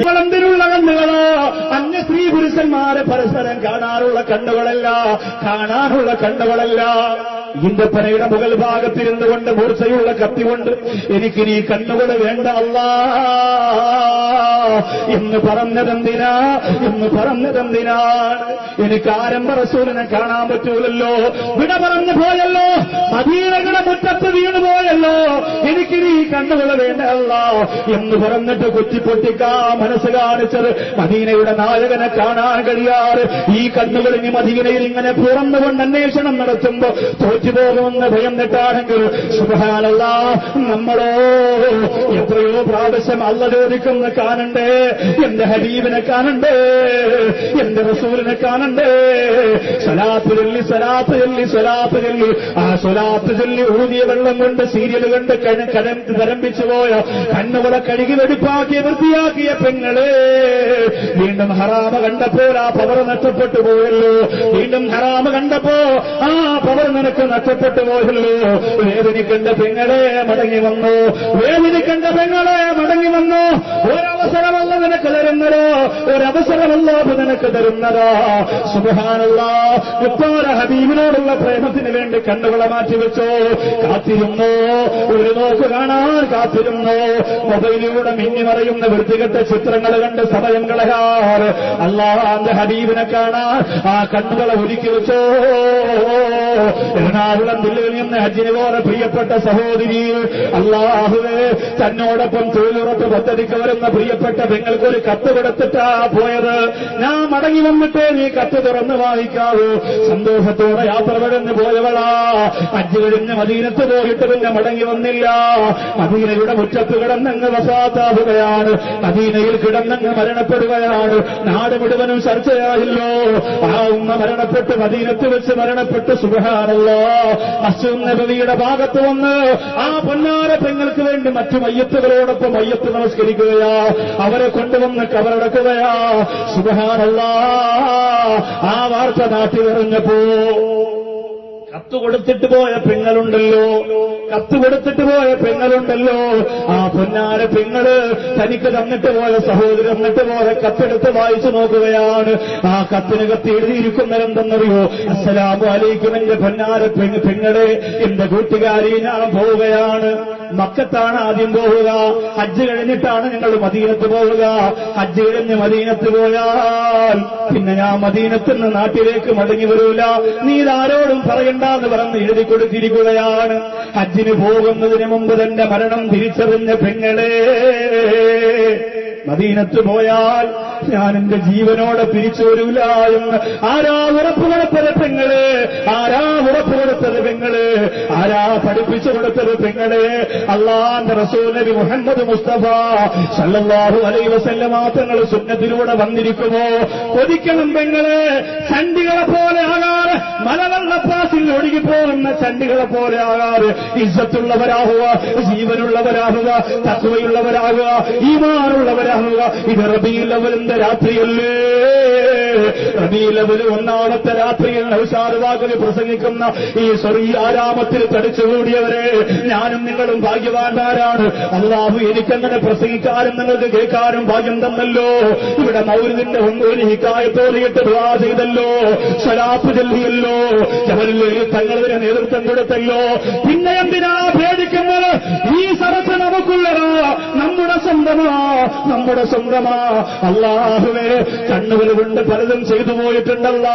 ഇവളെന്തിനുള്ള കണ്ണുകളോ? അന്യ സ്ത്രീ പുരുഷന്മാരെ പരസ്പരം കാണാനുള്ള കണ്ണുകളല്ല കാണാനുള്ള കണ്ണുകളല്ല. ഇന്ദപ്പനയുടെ മുകൾ ഭാഗത്തിരുന്നു കൊണ്ട് മൂർച്ചയുള്ള കത്തി കൊണ്ട് എനിക്ക് കണ്ണുകൾ വേണ്ട അല്ലാ. എന്ന് പറഞ്ഞതെന്തിനാ? എന്ന് പറഞ്ഞതെന്തിനാണ് എനിക്ക് ആരംഭ റസൂലിനെ കാണാൻ പറ്റൂലല്ലോ. വിട പറഞ്ഞു പോയല്ലോ. മദീനകളെ മുറ്റത്ത് വീണു പോയല്ലോ. എനിക്കിനി കണ്ണുകൾ വേണ്ട അല്ല എന്ന് പറഞ്ഞിട്ട് കുറ്റിപ്പൊട്ടിക്കാ മനസ്സ് കാണിച്ചത് മദീനയുടെ നായകനെ കാണാൻ കഴിയാറ്. ഈ കണ്ണുകൾ ഇനി മദീനയിൽ ഇങ്ങനെ പുറന്നുകൊണ്ട് അന്വേഷണം നടത്തുമ്പോ തോറ്റുപോകുമെന്ന് ഭയന്നിട്ടാണെങ്കിൽ സുഖാനല്ല നമ്മളോ എത്രയോ പ്രാവശ്യം അല്ല ചോദിക്കുന്ന കാണണ്ടേ? എന്റെ ഹബീബിനെ കാണണ്ടേ? എന്റെ റസൂലിനെ കാണണ്ടേ? സലാത്ത് ചൊല്ലി സലാത്ത് ചൊല്ലി സലാത്ത് ചൊല്ലി. ആ സലാത്ത് ചൊല്ലി ഊതിയ വെള്ളം കൊണ്ട് സീരിയൽ കണ്ട് കരം കരമ്പിച്ചു പോയ കണ്ണുകളെ കഴുകി വെടിപ്പാക്കിയ വൃത്തിയാക്കിയ പെങ്ങളെ. വീണ്ടും ഹറാമ കണ്ടപ്പോൾ ആ പവർ നഷ്ടപ്പെട്ടു പോയല്ലോ. വീണ്ടും ഹറാമ കണ്ടപ്പോ ആ പവർ നിനക്ക് നഷ്ടപ്പെട്ടു പോയല്ലോ. വേദനിക്കണ്ട പെങ്ങളെ മടങ്ങി വന്നു. വേദനിക്കണ്ട പെങ്ങളെ മടങ്ങി വന്നു. ഒരവസരമല്ല നിനക്ക് തരുന്നതോ. ഒരവസരമല്ല നിനക്ക് തരുന്നതാ. സുബഹാനുള്ള ഉപ്പാര ഹബീബിനോടുള്ള പ്രേമത്തിന് വേണ്ടി കണ്ണുകളെ മാറ്റിവെച്ചോ കാത്തിരുന്നു. ഒരു നോക്ക് കാണാൻ കാത്തിരുന്നു. മൊബൈലിലൂടെ മിന്നി മറയുന്ന വൃത്തികെട്ട ചിത്രങ്ങൾ കണ്ട് സമയം കളയാറ് അല്ലാതെ ഹബീബിനെ കാണാൻ ആ കണ്ണുകളെ ഒരുക്കി വെച്ചോ. എറണാകുളം ജില്ലയിൽ നിന്ന് ഹജ്ജിന് പോലെ പ്രിയപ്പെട്ട സഹോദരി അല്ലാഹുവേ തന്നോടൊപ്പം തൊഴിലുറപ്പ് പദ്ധതിക്ക് വരുന്ന പ്രിയപ്പെട്ട നിങ്ങൾക്കൊരു കത്ത് കൊടുത്തിട്ടാ. പോയത്. ഞാൻ മടങ്ങി വന്നിട്ട് നീ കത്ത് തുറന്ന് വായിക്കാവൂ. സന്തോഷത്തോടെ യാത്ര കഴിഞ്ഞ് പോയവളാ. അജ്ജ് കഴിഞ്ഞ് മദീനത്ത് പോയിട്ട് പിന്നെ മടങ്ങി വന്നില്ല. മദീനയുടെ മുറ്റത്ത് കിടന്നങ്ങ് വസാത്താവുകയാണ്. മദീനയിൽ കിടന്നങ്ങ് മരണപ്പെടുകയാണ്. നാട് മുഴുവനും ചർച്ചയായല്ലോ. ആ ഉമ്മ മരണപ്പെട്ട് മദീനത്ത് വെച്ച് മരണപ്പെട്ട് സുഖാണല്ലോ അസുഖം നബിയുടെ ഭാഗത്ത് വന്ന് ആ പൊന്നാര പെങ്ങൾക്ക് വേണ്ടി മറ്റു മയ്യത്തുകളോടൊപ്പം മയ്യത്ത് നമസ്കരിക്കുകയാ. അവരെ കൊണ്ടുവന്ന് കവറടക്കുകയാ സുഖാണല്ല ആ വാർത്ത നാട്ടിലിറങ്ങപ്പോ കത്ത് കൊടുത്തിട്ട് പോയ പെങ്ങളുണ്ടല്ലോ. കത്ത് കൊടുത്തിട്ട് പോയ പെങ്ങളുണ്ടല്ലോ. ആ പൊന്നാര പെങ്ങൾ തനിക്ക് തന്നിട്ട് പോയ സഹോദരി തന്നിട്ട് പോയ കത്തെടുത്ത് വായിച്ചു നോക്കുകയാണ്. ആ കത്തിന് കത്ത് എഴുതിയിരിക്കുന്നതെന്തെന്നറിയോ അസ്സലാമു അലൈക്കും എന്റെ പൊന്നാര പെങ്ങ് പെങ്ങളെ എന്റെ കൂട്ടുകാരി ഞാൻ പോവുകയാണ്. മക്കത്താണ് ആദ്യം പോവുക. ഹജ്ജ് കഴിഞ്ഞിട്ടാണ് ഞങ്ങൾ മദീനത്ത് പോവുക. ഹജ്ജ് കഴിഞ്ഞ് മദീനത്ത് പോയാൽ പിന്നെ ഞാൻ മദീനത്ത് നിന്ന് നാട്ടിലേക്ക് മടങ്ങി വരൂല. നീ ഇതാരോടും പറയണ്ടെന്ന് പറഞ്ഞ് എഴുതി കൊടുത്തിരിക്കുകയാണ്. ഹജ്ജിന് പോകുന്നതിന് മുമ്പ് തന്റെ മരണം തിരിച്ചറിഞ്ഞ പെങ്ങളെ മദീനത്ത് പോയാൽ ഞാൻ എന്റെ ജീവനോടെ പിരിച്ചു വരൂല എന്ന് ആരാ ഉറപ്പ് കൊടുത്തത് പെങ്ങൾ? ആരാ ഉറപ്പ് കൊടുത്തത് പെങ്ങൾ? ആരാ പഠിപ്പിച്ചു കൊടുത്തത് പെങ്ങൾ? അള്ളാന്റെ റസൂൽ നബി മുഹമ്മദ് മുസ്തഫ സല്ലല്ലാഹു അലൈഹി വസല്ലമ മാത്രങ്ങൾ സുന്നത്തിലൂടെ വന്നിരിക്കുമോ? കൊതിക്കണം പെങ്ങൾ ചണ്ടികളെ പോലെ ആകാറ് മലവെള്ളപ്പാസിൽ ഒഴുകിപ്പോകുന്ന ചണ്ടികളെ പോലെ ആകാതെ ഇജ്ജത്തുള്ളവരാകുക ജീവനുള്ളവരാകുക തത്വയുള്ളവരാകുക ഈമാനുള്ളവരാകുക. ഇത് റബീലവലിന്റെ രാത്രിയല്ലേ? റബിയിലവര് ഒന്നാമത്തെ രാത്രിയിൽ നൗഷാദ് പ്രസംഗിക്കുന്ന ഈ സ്വർഗീയ ആരാമത്തിൽ തടിച്ചുകൂടിയവരെ ഞാനും നിങ്ങളും ഭാഗ്യവാന്മാരാണ്. അള്ളാഹു എനിക്കങ്ങനെ പ്രസംഗിക്കാനും നിങ്ങൾക്ക് കേൾക്കാനും ഭാഗ്യം തന്നല്ലോ. ഇവിടെ മൗലിന്റെ ഒരു ഹിക്കായത്തോലിയിട്ട് ദുആ ചെയ്തല്ലോ. സ്വലാപ്പ് ചെല്ലിയല്ലോ ജവലിൽ തങ്ങളതിന് നേതൃത്വം കൊടുത്തല്ലോ. പിന്നെ എന്തിനാ പേടിക്കുന്നത്? ഈ സദസ് നമുക്കുള്ളതാ. നമ്മുടെ സ്വന്തമാ. നമ്മുടെ സ്വന്തമാ. അള്ളാഹുവേ കണ്ണുകൾ കൊണ്ട് പലതും ചെയ്തു പോയിട്ടുണ്ടല്ല.